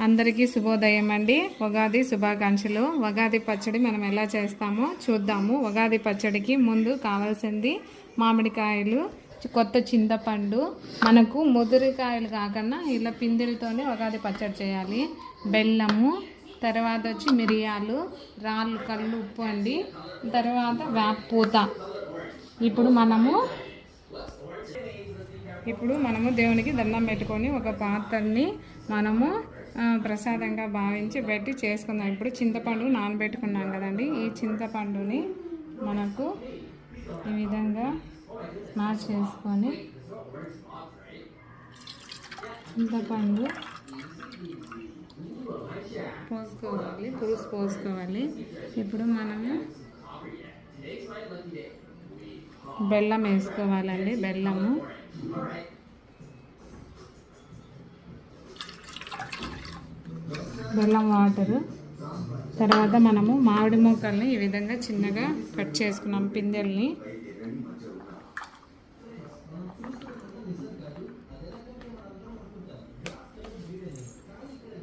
అందరికీ శుభోదయం అండి. ఉగాది శుభాకాంక్షలు. ఉగాది పచ్చడి మనం ఎలా చేస్తామో చూద్దాము. ఉగాది పచ్చడికి ముందు కావాల్సింది మామిడికాయలు కొత్త చింతపండు. మనకు ముదిరికాయలు కాకుండా ఇలా పిందెలతోనే ఉగాది పచ్చడి చేయాలి. బెల్లము తర్వాత వచ్చి మిరియాలు రాళ్ళు కళ్ళు ఉప్పు అండి. తర్వాత వేప పూత. ఇప్పుడు మనము ఇప్పుడు మనము దేవునికి దండం పెట్టుకొని ఒక పాత్రని మనము ప్రసాదంగా భావించి పెట్టి చేసుకుందాం. ఇప్పుడు చింతపండు నానబెట్టుకున్నాం కదండి. ఈ చింతపండుని మనకు ఈ విధంగా స్మాష్ చేసుకొని చింతపండు పోసుకోవాలి పులుసు పోసుకోవాలి. ఇప్పుడు మనము బెల్లం వేసుకోవాలండి. బెల్లము బెల్లం వాటరు. తర్వాత మనము మామిడి మొక్కల్ని ఈ విధంగా చిన్నగా కట్ చేసుకున్నాం పిందెల్ని.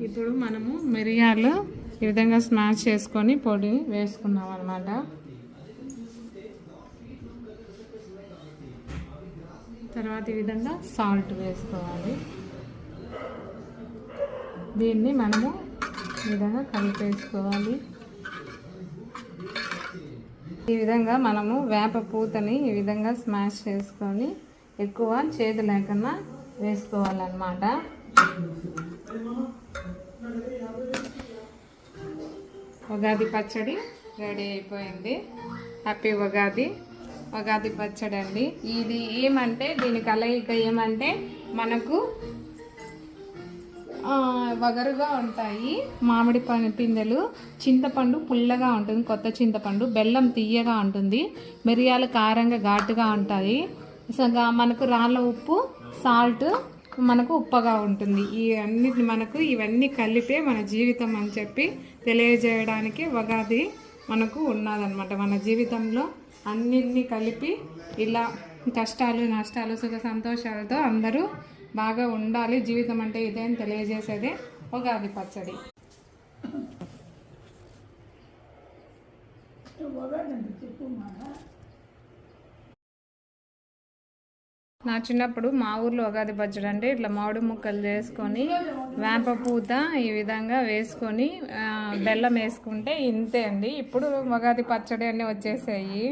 ఇప్పుడు మనము మిరియాలు ఈ విధంగా స్మాష్ చేసుకొని పొడి వేసుకున్నాం అన్నమాట తర్వాత ఈ విధంగా సాల్ట్ వేసుకోవాలి. దీన్ని మనము ఈ విధంగా కలిపేసుకోవాలి. ఈ విధంగా మనము వేప పూతని ఈ విధంగా స్మాష్ చేసుకొని ఎక్కువ చేదు లేకుండా వేసుకోవాలన్నమాట. ఉగాది పచ్చడి రెడీ అయిపోయింది. హ్యాపీ ఉగాది. ఉగాది పచ్చడి అండి ఇది ఏమంటే దీని కలయిక ఏమంటే మనకు వగరుగా ఉంటాయి మామిడి పని పిందెలు. చింతపండు పుల్లగా ఉంటుంది కొత్త చింతపండు. బెల్లం తీయగా ఉంటుంది మిరియాలు కారంగా ఘాటుగా ఉంటాయి. మనకు రాళ్ళ ఉప్పు సాల్ట్ మనకు ఉప్పగా ఉంటుంది. ఈ అన్నిటి మనకు ఇవన్నీ కలిపే మన జీవితం అని చెప్పి తెలియజేయడానికి ఉగాది మనకు ఉన్నదనమాట మన జీవితంలో అన్నిటినీ కలిపి ఇలా కష్టాలు నష్టాలు సుఖ సంతోషాలతో అందరూ బాగా ఉండాలి. జీవితం అంటే ఇదే అని తెలియజేసేదే ఉగాది పచ్చడి. నా చిన్నప్పుడు మా ఊర్లో ఉగాది పచ్చడి అంటే ఇట్లా మామిడి ముక్కలు చేసుకొని వేప పూత ఈ విధంగా వేసుకొని బెల్లం వేసుకుంటే ఇంతే అండి. ఇప్పుడు ఉగాది పచ్చడి అన్నీ వచ్చేసాయి.